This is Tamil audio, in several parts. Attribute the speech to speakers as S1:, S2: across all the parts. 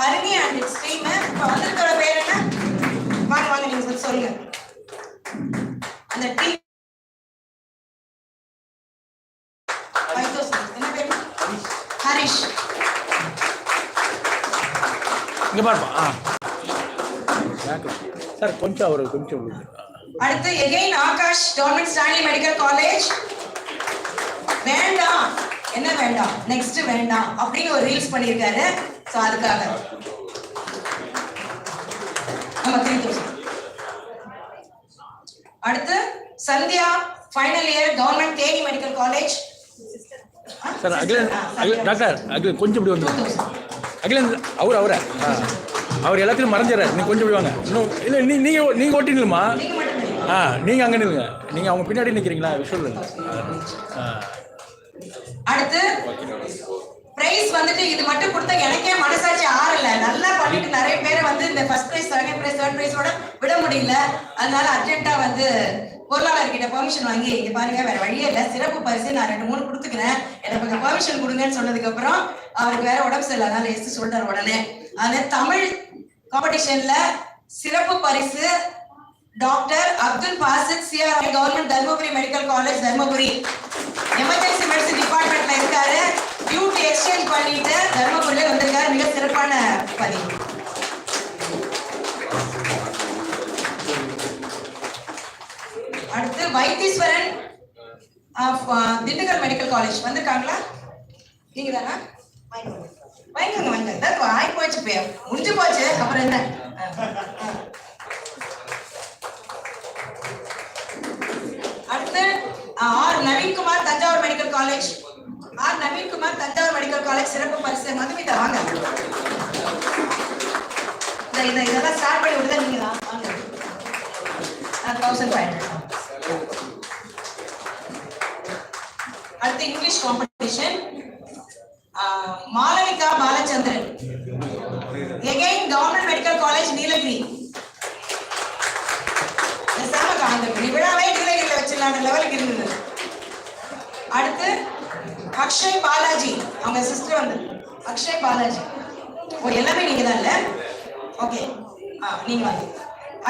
S1: ஹரிணி அண்ட் இட்ஸ் டீம் இப்போ வந்திருக்கிற பேர் என்ன? வாங்க வாங்க நீங்க சொல்லுங்க. அந்த டீம் ஹரிஷ்.
S2: இங்கே பாருப்பா. சார் கொஞ்சம் அவர் கொஞ்சம்.
S1: அடுத்து again Akash government Stanley medical college வேண்டாம். என்ன வேண்டாம்? நெக்ஸ்ட் வேண்டாம். அப்படின்னு ஒரு ரீல்ஸ் பண்ணியிருக்காரு. ஸோ அதுக்காக. நம்ம த்ரீ தௌசண்ட் அடுத்து Sandhya final year government Theni medical college
S2: sir Akilan அகில டாக்டர் அகிலன் கொஞ்சம் இப்படி வந்து. அகிலன் அவர் அவரை? அவர் எல்லாத்தையும் மறைஞ்சிடறாரு. நீங்கள் கொஞ்சம் இப்படி வாங்க. இன்னும் இல்லை நீ நீங்கள் நீங்கள்
S1: தெரியும்
S2: ஆ நீங்கள் அங்கே நில்லுங்க. நீங்கள் அவங்க பின்னாடி நிற்கிறீங்களா விஷுவல் ஆ.
S1: அடுத்து பிரைஸ் வந்துட்டு இது மட்டும் கொடுத்தா எனக்கே மனசாட்சி ஆறல. நல்லா பண்ணிட்டு நிறைய பேரை வந்து இந்த first prize second prize third பிரைஸோட விட முடியல. அதனால அர்ஜென்ட்டா வந்து பொருளாளர் கிட்ட பெர்மிஷன் வாங்கி இங்க பாருங்க வேற வழியே இல்ல. சிறப்பு பரிசு நான் ரெண்டு மூணு கொடுத்துக்கிறேன். எனக்கு கொஞ்சம் பெர்மிஷன் கொடுங்கன்னு சொன்னதுக்கு அப்புறம் அவருக்கு வேற உடம்பு சரியில்லை. அதனால எஸ் சொல்றாரு உடனே. அதனால தமிழ் காம்படிஷன்ல சிறப்பு பரிசு doctor Abdul Basith CR government Dharmapuri medical college Dharmapuri. பண்ணிட்டு தர்மபுரியில வந்திருக்காரு. மிக சிறப்பான பதிவு அடுத்து Vaitheeswaran of, uh, Dindigul medical college வந்திருக்காங்களா? நீங்க தானா வாங்கிக்கோங்க. வாங்கிக்கோங்க இதான் ஆகி போச்சு பேர் முடிஞ்சு போச்சு. அப்புறம் என்ன? அடுத்து R Naveenkumar Thanjavur medical college R Naveenkumar Thanjavur medical college சிறப்பு பரிசு மதுமிதா வாங்க. இந்த இதை இதெல்லாம் ஸ்டார்ட் பண்ணி விடுதா நீங்க தான் வாங்க தௌசண்ட் ஃபைவ் அடுத்து English competition Malavika Balachandran. Again government medical college Nilgiri. விழாவே நீலகிரியில வச்சிடலான்ற லெவலுக்கு இருந்தது. அடுத்து அக்ஷய் பாலாஜி. அவங்க சிஸ்டர் வந்து. அக்ஷய் பாலாஜி. ஓ எல்லாமே நீங்க தான் இல்ல? ஓகே ஆ நீங்க வாங்க.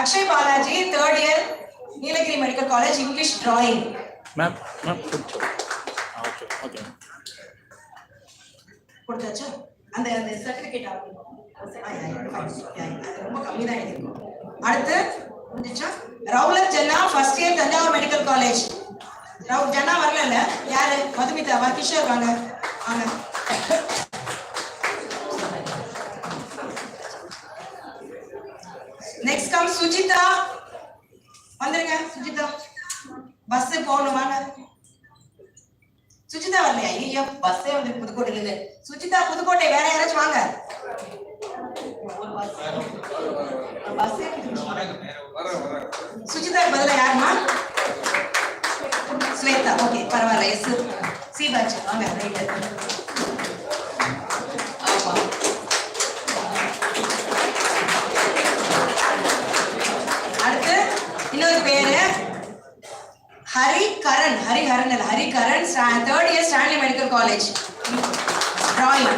S1: Akshay Balaji third year Nilgiri medical college English drawing
S2: ma'am ma'am okay okay
S1: கொடுத்தாச்சா? அந்த அந்த சர்டிபிகேட் ஆகும் ரொம்ப கம்மி தான் அடுத்து முடிஞ்சுச்சா? Rowlath Janna first year Thanjavur medical college ரவு ஜனா வரல யாரு? மதுமிதாவா கிஷோர் வாங்க. வாங்க. Next come Sujitha. வந்துருங்க சுஜிதா. பஸ் போகணும் வாங்க. சுஜிதா வரலையா? ஐயோ பஸ்ஸே வந்து புதுக்கோட்டையில இருந்து சுஜிதா புதுக்கோட்டை வேற யாராச்சும் வாங்க. சுஜிதா பதிலா யாருமா ஸ்வேதா ஓகே பரவாயில்ல எஸ் சி வாங்க ரைட் ஆமா அடுத்து இன்னொரு பேரு Hari Karan Hari Hari Karan third year Stanley medical college drawing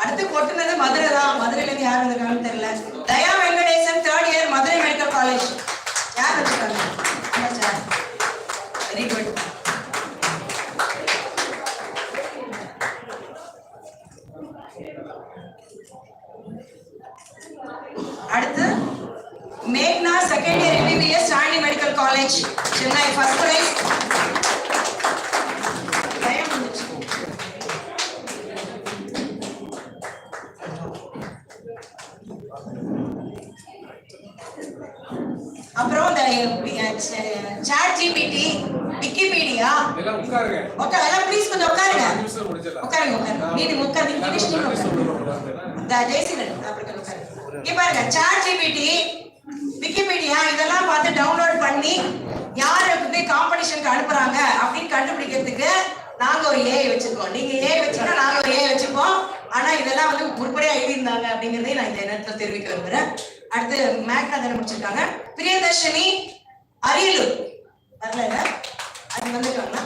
S1: அடுத்து கொட்டுனது மதுரை தான் மதுரையில இருந்து யார் வந்திருக்காங்கன்னு தெரியல Daya Venkatesan third year Madurai medical college யார் வச்சிருக்காங்க வெரி குட் அடுத்து மேக்னா second year MBBS Stanley medical college Chennai first chat GPT Wikipedia
S3: எல்லாம் உட்காருங்க.
S1: ஓகே எல்லாம் ப்ளீஸ் கொஞ்சம் உட்காருங்க. உட்காருங்க அப்படி இங்க பாருங்க சாட் ஜிபிடி விக்கிபீடியா இதெல்லாம் பார்த்து டவுன்லோட் பண்ணி யார் வந்து காம்படிஷனுக்கு அனுப்புறாங்க அப்படின்னு கண்டுபிடிக்கிறதுக்கு நாங்க ஒரு ஏஐ வச்சிருக்கோம். நீங்க ஏஐ வச்சுக்கணும் நாங்க ஒரு ஏஐ வச்சுப்போம் ஆனா இதெல்லாம் வந்து உருப்படியா எழுதியிருந்தாங்க அப்படிங்கறதையும் நான் இந்த நேரத்துல தெரிவிக்க விரும்புறேன். அடுத்து மேக்னா தானே முடிச்சிருக்காங்க. பிரியதர்ஷினி அரியலூர். வரல அது வந்துருக்காங்களா